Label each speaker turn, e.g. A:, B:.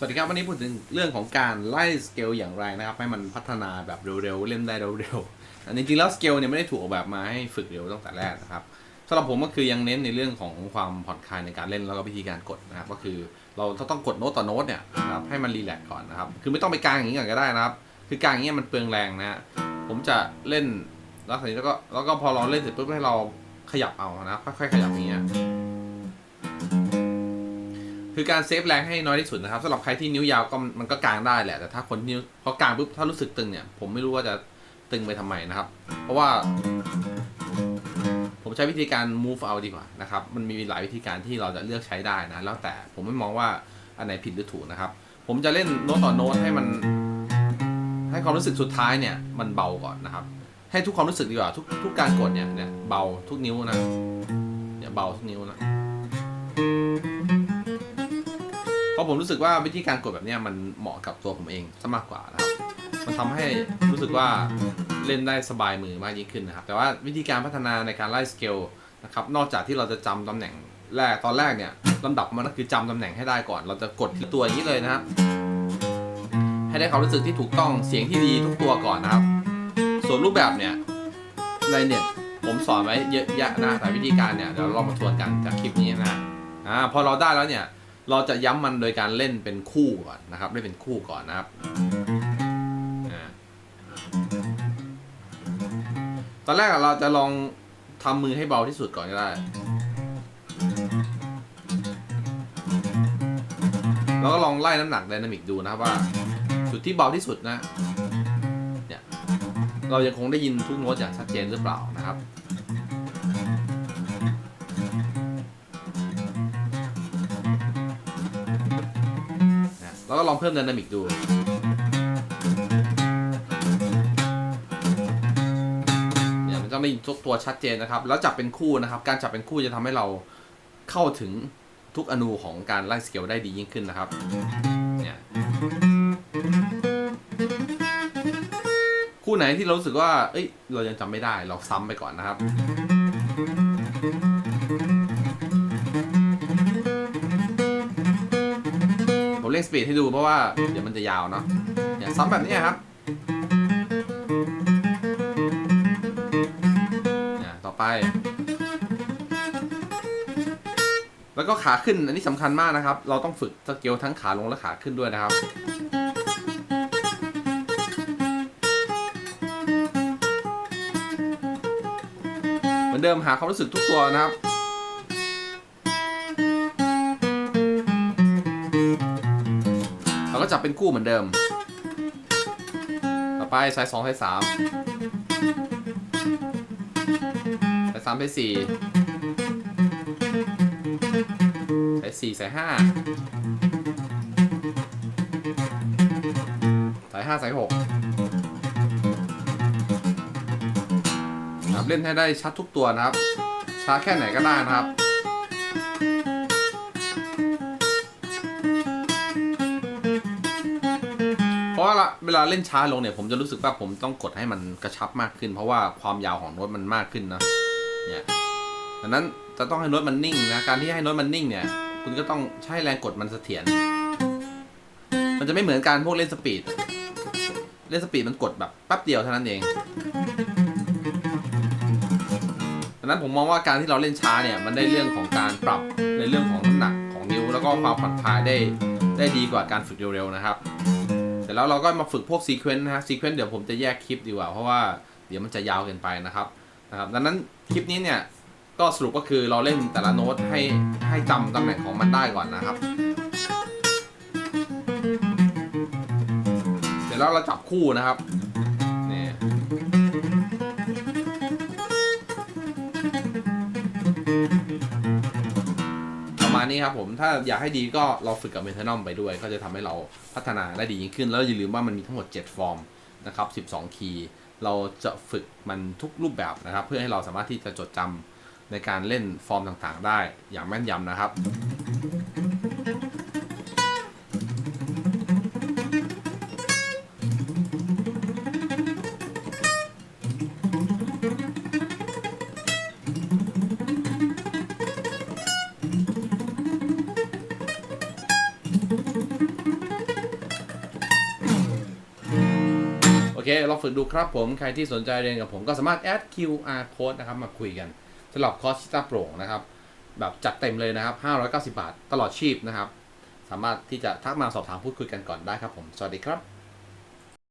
A: สวัสดีครับ วันนี้พูดถึงเรื่องของการไล่สเกลอย่างไรนะครับ ให้มันพัฒนาแบบเร็วๆ เล่นได้เร็วๆอันนี้จริงๆแล้วสเกลเนี่ยไม่ได้ถูกออกแบบมาให้ฝึกเร็วตั้งแต่แรกนะครับสำหรับผมก็คือยังเน้นในเรื่องของความผ่อนคลายในการเล่นแล้วก็วิธีการกดนะครับ ก็คือเราต้องกดโน้ตต่อโน้ตเนี่ยนะครับให้มันรีแลกซ์ก่อนนะครับคือไม่ต้องไปกลางอย่างนี้ก่อนก็ได้นะครับ คือกลางอย่างนี้ยมันเปลืองแรงนะฮะผมจะเล่นลักษณะนี้แล้วก็แล้วก็พอเราเล่นเสร็จปุ๊บให้เราขยับเอานะค่อยๆขยับอย่างเงี้ย คือการเซฟแรงให้น้อยที่สุดนะครับสำหรับใครที่นิ้วยาวก็มันก็กางได้แหละ แต่ถ้าคนนิ้วพอกางปุ๊บถ้ารู้สึกตึงเนี่ย ผมไม่รู้ว่าจะตึงไปทำไมนะครับ เพราะว่า ผมใช้วิธีการ move เอาดีกว่านะครับ มันมีหลายวิธีการที่เราจะเลือกใช้ได้นะ แล้วแต่ผมไม่มองว่าอันไหนผิดหรือถูกนะครับ ผมจะเล่นโน้ตต่อโน้ตให้มัน ให้ความรู้สึกสุดท้ายเนี่ย มันเบาก่อนนะครับ ให้ทุกความรู้สึกดีกว่าทุกทุกการกดเนี่ยเนี่ยเบาทุกนิ้วนะเนี่ยเบาทุกนิ้วนะ ผมรู้สึกว่าวิธีการกดแบบนี้มันเหมาะกับตัวผมเองซะมากกว่านะครับมันทำให้รู้สึกว่าเล่นได้สบายมือมากยิ่งขึ้นนะครับ แต่ว่าวิธีการพัฒนาในการไล่สเกลนะครับนอกจากที่เราจะจำตำแหน่งแรกตอนแรกเนี่ยลำดับมันก็คือจำตำแหน่งให้ได้ก่อน เราจะกดที่ตัวนี้เลยนะครับ ให้ได้ความรู้สึกที่ถูกต้องเสียงที่ดีทุกตัวก่อนนะครับ ส่วนรูปแบบเนี่ยในเน็ตผมสอนไว้เยอะแยะนะแต่วิธีการเนี่ยเดี๋ยวเรามาทวนกันจากคลิปนี้นะอ่าพอเราได้แล้วเนี่ย เราจะย้ำมันโดยการเล่นเป็นคู่ก่อนนะครับเล่นเป็นคู่ก่อนนะครับตอนแรกเราจะลองทำมือให้เบาที่สุดก่อนก็ได้ แล้วก็ลองไล่น้ำหนักไดนามิกดูนะครับว่า จุดที่เบาที่สุดนะ เนี่ย เรายังคงได้ยินทุกโน้ตอย่างชัดเจนหรือเปล่านะครับ ก็ลองเพิ่มไดนามิกดู เนี่ยมันต้องได้ทุกตัวชัดเจนนะครับ แล้วจับเป็นคู่นะครับ การจับเป็นคู่จะทำให้เราเข้าถึงทุกอนูของการไล่สเกลได้ดียิ่งขึ้นนะครับ เนี่ยคู่ไหนที่เรารู้สึกว่า เอ้ย เรายังจำไม่ได้ เราซ้ำไปก่อนนะครับ ผมเล่นสปีดให้ดูเพราะว่าเดี๋ยวมันจะยาวเนาะเนี่ยซ้ำแบบนี้ครับเนี่ยต่อไป แล้วก็ขาขึ้นอันนี้สำคัญมากนะครับ เราต้องฝึกสเกลทั้งขาลงและขาขึ้นด้วยนะครับเหมือนเดิมหาความรู้สึกทุกตัวนะครับ จับเป็นคู่เหมือนเดิม ต่อไปสายสองสายสามสายสามสายสี่สายสี่สายห้าสายห้าสายหกครับเล่นให้ได้ชัดทุกตัวนะครับช้าแค่ไหนก็ได้นะครับ เพราะเวลาเล่นช้าลงเนี่ยผมจะรู้สึกว่าผมต้องกดให้มันกระชับมากขึ้น เพราะว่าความยาวของโน้ตมันมากขึ้นนะเนี่ยดังนั้นจะต้องให้โน้ตมันนิ่งนะการที่ให้โน้ตมันนิ่งเนี่ย คุณก็ต้องใช้แรงกดมันเสถียรมันจะไม่เหมือนการพวกเล่นสปีดเล่นสปีดมันกดแบบแป๊บเดียวเท่านั้นเองดังนั้นผมมองว่าการที่เราเล่นช้าเนี่ยมันได้เรื่องของการปรับในเรื่องของน้ำหนักของนิ้วแล้วก็ความผ่อนคลายได้ได้ดีกว่าการฝึกเร็วๆนะครับ สร็จแล้วเราก็มาฝึกพวกซีเควนต์นะฮะซีเควนต์เดี๋ยวผมจะแยกคลิปดีกว่า เพราะว่าเดี๋ยวมันจะยาวเกินไปนะครับนะครับดังนั้นคลิปนี้เนี่ยก็สรุปก็คือเราเล่นแต่ละโน้ตให้ให้จำตำแหน่งของมันได้ก่อนนะครับ เสร็จแล้วเราจับคู่นะครับ นี้ครับผมถ้าอยากให้ดีก็เราฝึกกับเมทานอมไปด้วย ก็จะทำให้เราพัฒนาได้ดียิ่งขึ้น แล้วอย่าลืมว่ามันมีทั้งหมด 7 ฟอร์มนะครับ 12 คีย์เราจะฝึกมันทุกรูปแบบนะครับ เพื่อให้เราสามารถที่จะจดจำในการเล่นฟอร์มต่างๆ ได้อย่างแม่นยำนะครับ เคลองฝึกดูครับผม ใครที่สนใจเรียนกับผมก็สามารถแอด QR code นะครับ มาคุยกันสำหรับคอร์สชิตาโปร่งนะครับ แบบจัดเต็มเลยนะครับ 590 บาทตลอดชีพนะครับ สามารถที่จะทักมาสอบถามพูดคุยกันก่อนได้ครับผม สวัสดีครับ